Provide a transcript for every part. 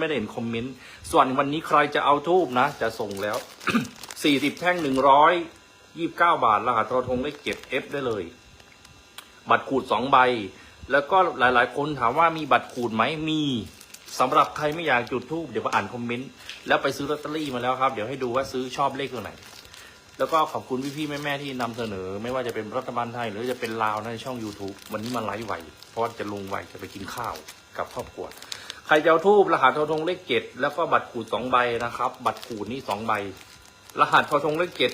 ไม่ได้เห็นคอมเมนต์ส่วนวันนี้ใครจะเอาทูบนะ จะส่งแล้ว สี่สิบแท่งหนึ่งร้อยยี่บเก้าบาทรหัสทอทงเลขเก็บเอฟได้เลย บัตรขูดสองใบ แล้วก็หลาย ๆ คนถามว่ามีบัตรขูดไหมมีสำหรับใครไม่อยากจุดทูบเดี๋ยวมาอ่านคอมเมนต์แล้วไปซื้อลอตเตอรี่มาแล้วครับ เดี๋ยวให้ดูว่าซื้อชอบเลขตัวไหน แล้วก็ขอบคุณพี่ๆแม่ๆที่นำเสนอ ไม่ว่าจะเป็นรัฐบาลไทยหรือจะเป็นลาวในช่อง YouTube วันนี้มาไลฟ์ไวเพราะจะลงไวจะไปกินข้าวกับครอบครัว ครจะเอาทูบรหัสทอทงเลขเจ็ดแล้วก็บัตรขูดสองใบนะครับ บัตรขูดนี่สองใบ รหัสทอทงเลขเจ็ด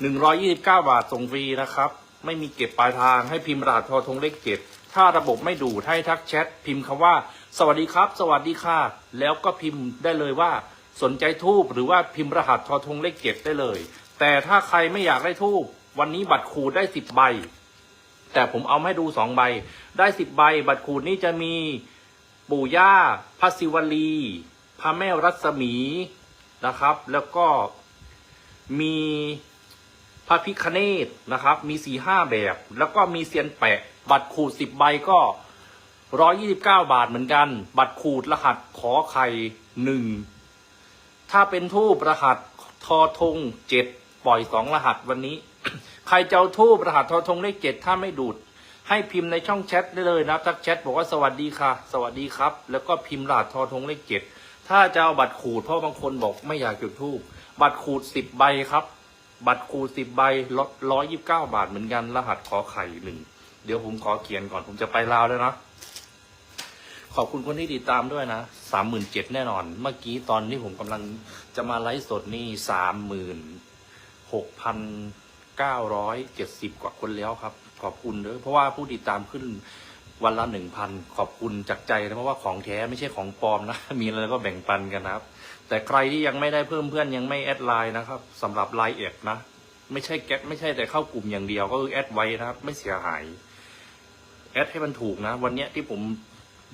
หนึ่งร้อยี่สิบเก้าบาทส่งฟรีนะครับ ไม่มีเก็บปลายทางให้พิมพ์รหัสทอทงเลขเจ็ดถ้าระบบไม่ดูดให้ทักแชทพิมพ์คำว่า สวัสดีครับ สวัสดีค่ะ แล้วก็พิมพ์ได้เลยว่าสนใจทูบหรือว่าพิมพ์รหัสทอทงเลขเจ็ดได้เลย แต่ถ้าใครไม่อยากได้ทูบวันนี้บัตรขูดได้สิบใบ แต่ผมเอามาให้ดูสองใบ ได้สิบใบ บัตรขูดนี่จะมี ปู่ย่าพระศิวลี พระแม่รัศมีนะครับ แล้วก็มีพระพิคเนตนะครับ มีสี่ห้าแบบ แล้วก็มีเซียนแปะ บัตรขูดสิบใบก็ร้อยี่สิบเก้าบาทเหมือนกัน บัตรขูดรหัสขอไข่หนึ่งถ้าเป็นทูบรหัสทอทงเจ็ดปล่อยสองรหัสวันนี้ ใครเจะเอาทูบรหัสทอทงเลขเจ็ดถ้าไม่ดูด ให้พิมพ์ในช่องแชทได้เลยนะทักแชทบอกว่าสวัสดีค่ะ สวัสดีครับ แล้วก็พิมพ์รหัสทอทงเลขเจ็ดถ้าจะเอาบัตรขูดเพราะบางคนบอกไม่อยากจุดทูบบัตรขูดสิบใบครับ บัตรขูดสิบใบร้อยยี่สิบเก้าบาทเหมือนกัน รหัสขอไข่หนึ่งเดี๋ยวผมขอเขียนก่อนผมจะไปลาวแล้วนะขอบคุณคนที่ติดตามด้วยนะสามหมื่นเจ็ดแน่นอน เมื่อกี้ตอนที่ผมกำลังจะมาไลฟ์สดนี่สามหมื่นหกพันเก้าร้อยเจ็ดสิบกว่าคนแล้วครับ ขอบคุณเด้อเพราะว่าผู้ติดตามขึ้นวันละหนึ่งพันขอบคุณจากใจนะเพราะว่าของแท้ไม่ใช่ของปลอมนะ มีอะไรก็แบ่งปันกันนะครับ แต่ใครที่ยังไม่ได้เพิ่มเพื่อนยังไม่แอดไลน์นะครับสำหรับไลน์เอ็ดนะ ไม่ใช่แก๊ไม่ใช่แต่เข้ากลุ่มอย่างเดียวก็คือแอดไว้นะครับ ไม่เสียหายแอดให้มันถูกนะ วันเนี้ยที่ผม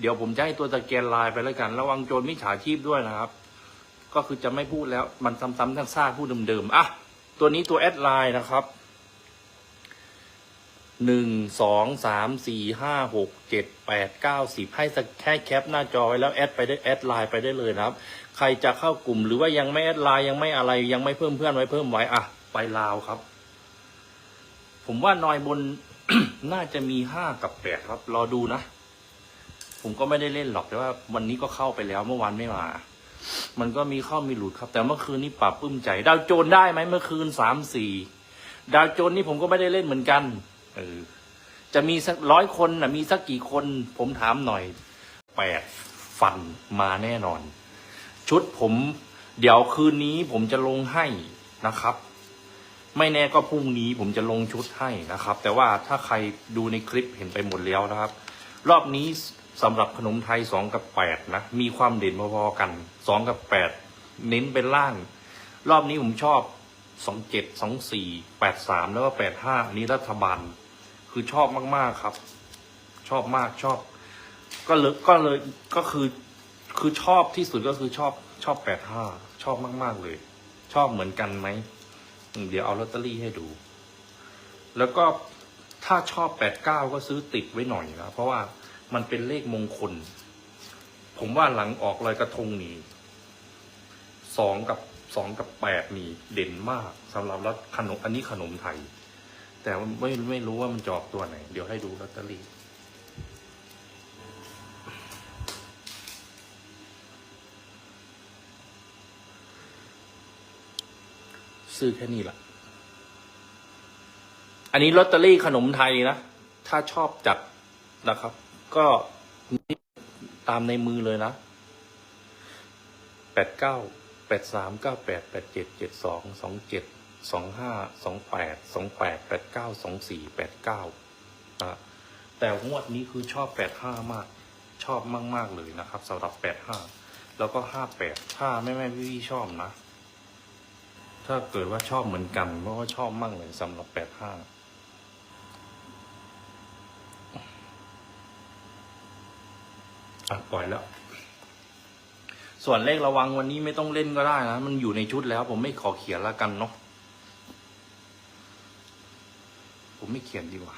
เดี๋ยวผมจะให้ตัวสแกนไลน์ไปแล้วกัน ระวังโจรมิจฉาชีพด้วยนะครับ ก็คือจะไม่พูดแล้วมันซ้ำๆทั้งซากพูดเดิมๆอะตัวนี้ตัวแอดไลน์นะครับ หนึ่งสองสามสี่ห้าหกเจ็ดแปดเก้าสิบให้แค่แคปหน้าจอไว้แล้วแอดไปได้แอดไลน์ไปได้เลยนะครับ ใครจะเข้ากลุ่มหรือว่ายังไม่แอดไลน์ยังไม่อะไรยังไม่เพิ่มเพื่อนไว้เพิ่มไว้อะไปลาวครับ ผมว่านอยบนน่าจะมีห้ากับแปดครับ รอดูนะ ผมก็ไม่ได้เล่นหรอกแต่ว่า วันนี้ก็เข้าไปแล้วเมื่อวานไม่มา มันก็มีเข้ามีหลุดครับ แต่เมื่อคืนนี้ปรับปื้มใจ ดาวโจนได้ไหมเมื่อคืนสามสี่ดาวโจนนี่ผมก็ไม่ได้เล่นเหมือนกัน เออ จะมีสักร้อยคนนะมีสักกี่คน ผมถามหน่อยแปดฟันมาแน่นอน ชุดผม เดี๋ยวคืนนี้ผมจะลงให้นะครับ ไม่แน่ก็พรุ่งนี้ผมจะลงชุดให้นะครับ แต่ว่าถ้าใครดูในคลิปเห็นไปหมดแล้วนะครับ รอบนี้สำหรับขนมไทยสองกับแปดนะ มีความเด่นพอๆกันสองกับแปดเน้นเป็นล่าง รอบนี้ผมชอบ สองเจ็ดสองสี่แปดสามแล้วก็แปดห้านี้รัฐบาล คือชอบมากๆครับ ชอบมากชอบ ก็เลยก็เลยก็คือ คือชอบที่สุดก็คือชอบชอบแปดห้าชอบมาก ๆ เลย ชอบเหมือนกันไหมเดี๋ยวเอาลอตเตอรี่ให้ดู แล้วก็ถ้าชอบแปดเก้าก็ซื้อติดไว้หน่อยนะเพราะว่ามันเป็นเลขมงคล ผมว่าหลังออกลอยกระทงนี่สองกับ สองกับแปดนี่เด่นมากสำหรับรัฐขนมอันนี้ขนมไทย แต่ไม่ไม่รู้ว่ามันจอกตัวไหน เดี๋ยวให้ดูลอตเตอรี่ซื้อแค่นี้ละอันนี้ลอตเตอรี่ขนมไทยนะ ถ้าชอบจัดนะครับ ก็ตามในมือเลยนะแปดเก้า ปดสามเก้าแปดแปดเจ็ดเจ็ดสองสองเจ็ดสองห้าสองแปดสองแปดแปดเก้าสองสี่แปดเก้านะแต่งวดนี้คือชอบแปดห้ามาก ชอบมาก ๆ เลยนะครับสำหรับแปดห้าแล้วก็ห้าแปดถ้าแม่แม่พี่พี่ชอบนะ ถ้าเกิดว่าชอบเหมือนกันเพราะว่าชอบมากเลยสำหรับแปดห้าอะปล่อยแล้ว ส่วนเลขระวังวันนี้ไม่ต้องเล่นก็ได้นะ มันอยู่ในชุดแล้ว ผมไม่ขอเขียนแล้วกันเนาะผมไม่เขียนดีกว่า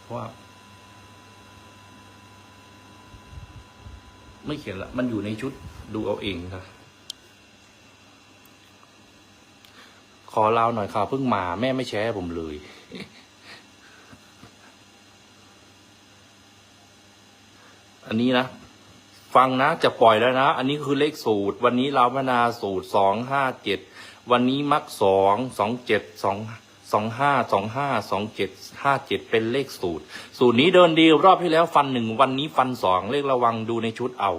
เพราะว่า ไม่เขียนละ มันอยู่ในชุดดูเอาเองครับขอเล่าหน่อยค่ะเพิ่งมา แม่ไม่แชร์ผมเลย อันนี้นะ ฟังนะจะปล่อยแล้วนะ อันนี้คือเลขสูตร วันนี้เราพนาสูตรสองห้าเจ็ดวันนี้มักสองสองเจ็ดสองสองห้าสองห้าสองเจ็ดห้าเจ็ดเป็นเลขสูตร สูตรนี้เดินดีรอบที่แล้วฟันหนึ่งวันนี้ฟันสองเลขระวังดูในชุดเอา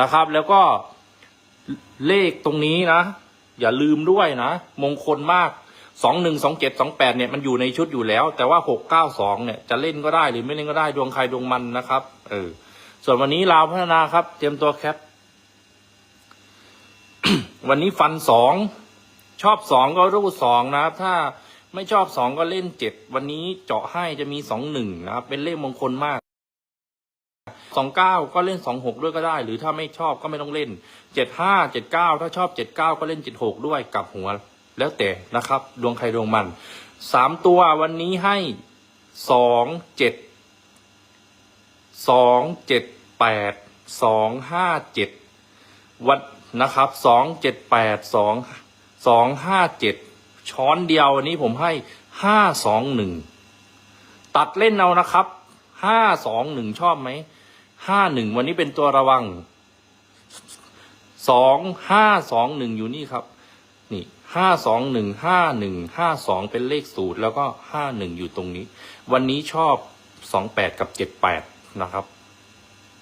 นะครับ แล้วก็เลขตรงนี้นะ อย่าลืมด้วยนะ มงคลมากสองหนึ่งสองเจ็ดสองแปดเนี่ยมันอยู่ในชุดอยู่แล้ว แต่ว่าหกเก้าสองเนี่ยจะเล่นก็ได้หรือไม่เล่นก็ได้ดวงใครดวงมันนะครับ เออ ส่วนวันนี้ลาวพัฒนาครับ เตรียมตัวแคป วันนี้ฟันสองชอบสองก็รูดสองนะครับ ถ้าไม่ชอบสองก็เล่นเจ็ดวันนี้เจาะให้จะมีสองหนึ่งนะครับ เป็นเลขมงคลมากสองเก้าก็เล่นสองหกด้วยก็ได้ หรือถ้าไม่ชอบก็ไม่ต้องเล่นเจ็ดห้าเจ็ดเก้าถ้าชอบเจ็ดเก้าก็เล่นเจ็ดหกด้วยกลับหัว แล้วแต่นะครับ ดวงใครดวงมันสามตัววันนี้ให้สองเจ็ด สองเจ็ดแปดสองห้าเจ็ดวันนะครับสองเจ็ดแปดสองสองห้าเจ็ดช้อนเดียววันนี้ผมให้ห้าสองหนึ่งตัดเล่นเอานะครับห้าสองหนึ่งชอบไหมห้าหนึ่งวันนี้เป็นตัวระวังสองห้าสองหนึ่งอยู่นี่ครับ นี่ห้าสองหนึ่งห้าหนึ่งห้าสองเป็นเลขสูตร แล้วก็ห้าหนึ่งอยู่ตรงนี้ วันนี้ชอบสองแปดกับเจ็ดแปด นะครับ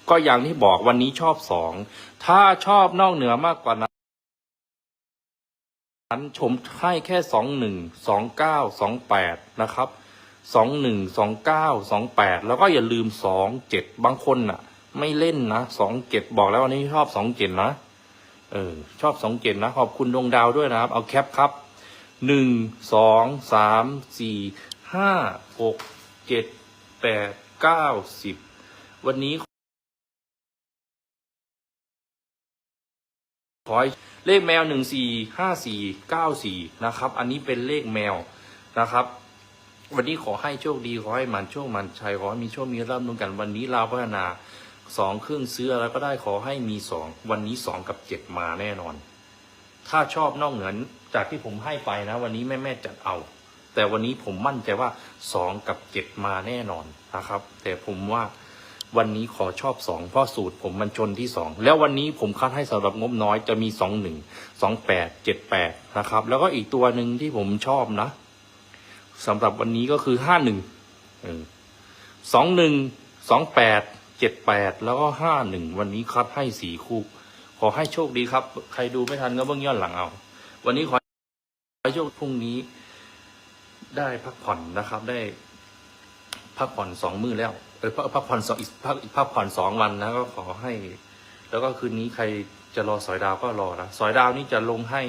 ก็อย่างที่บอกวันนี้ชอบสองถ้าชอบนอกเหนือมากกว่านั้นชมให้แค่สองหนึ่งสองเก้าสองแปดนะครับสองหนึ่งสองเก้าสองแปดแล้วก็อย่าลืมสองเจ็ดบางคนน่ะ ไม่เล่นนะสองเจ็ดบอกแล้ววันนี้ชอบสองเจ็ดนะเออชอบสองเจ็ดนะขอบคุณดวงดาวด้วยนะครับ เอาแคปครับหนึ่งสองสามสี่ห้าหกเจ็ดแปดเก้าสิบ วันนี้ ขอให้เลขแมวหนึ่งสี่ห้าสี่เก้าสี่นะครับ อันนี้เป็นเลขแมวนะครับ วันนี้ขอให้โชคดีขอให้มันโชคมันชัยขอให้มีโชคมีร่ำนุนกันวันนี้ลาวพัฒนาสองครื่องซื้ออะไรก็ได้ขอให้มีสองวันนี้สองกับเจ็ดมาแน่นอน ถ้าชอบนอกเหนือจากที่ผมให้ไปนะ วันนี้แม่แม่จัดเอา แต่วันนี้ผมมั่นใจว่าสองกับเจ็ดมาแน่นอนนะครับ แต่ผมว่า วันนี้ขอชอบสองเพราะสูตรผมมันชนที่สองแล้ววันนี้ผมคัดให้สำหรับงบน้อยจะมีสองหนึ่งสองแปดเจ็ดแปดนะครับ แล้วก็อีกตัวหนึ่งที่ผมชอบนะสำหรับวันนี้ก็คือห้าหนึ่งสองหนึ่งสองแปดเจ็ดแปดแล้วก็ห้าหนึ่งวันนี้คัดให้สี่คู่ ขอให้โชคดีครับ ใครดูไม่ทันก็เบื้องย้อนหลังเอา วันนี้ขอให้โชคพรุ่งนี้ได้พักผ่อนนะครับได้ พักผ่อนสองมื้อแล้วเออพักพักผ่อนสองอีกพักพักผ่อนสองวันนะก็ขอให้ แล้วก็คืนนี้ใครจะรอสอยดาวก็รอนะสอยดาวนี่จะลงให้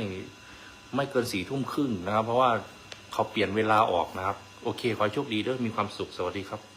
ไม่เกินสี่ทุ่มครึ่งนะครับ เพราะว่าเขาเปลี่ยนเวลาออกนะครับ โอเค ขอโชคดีด้วยมีความสุขสวัสดีครับ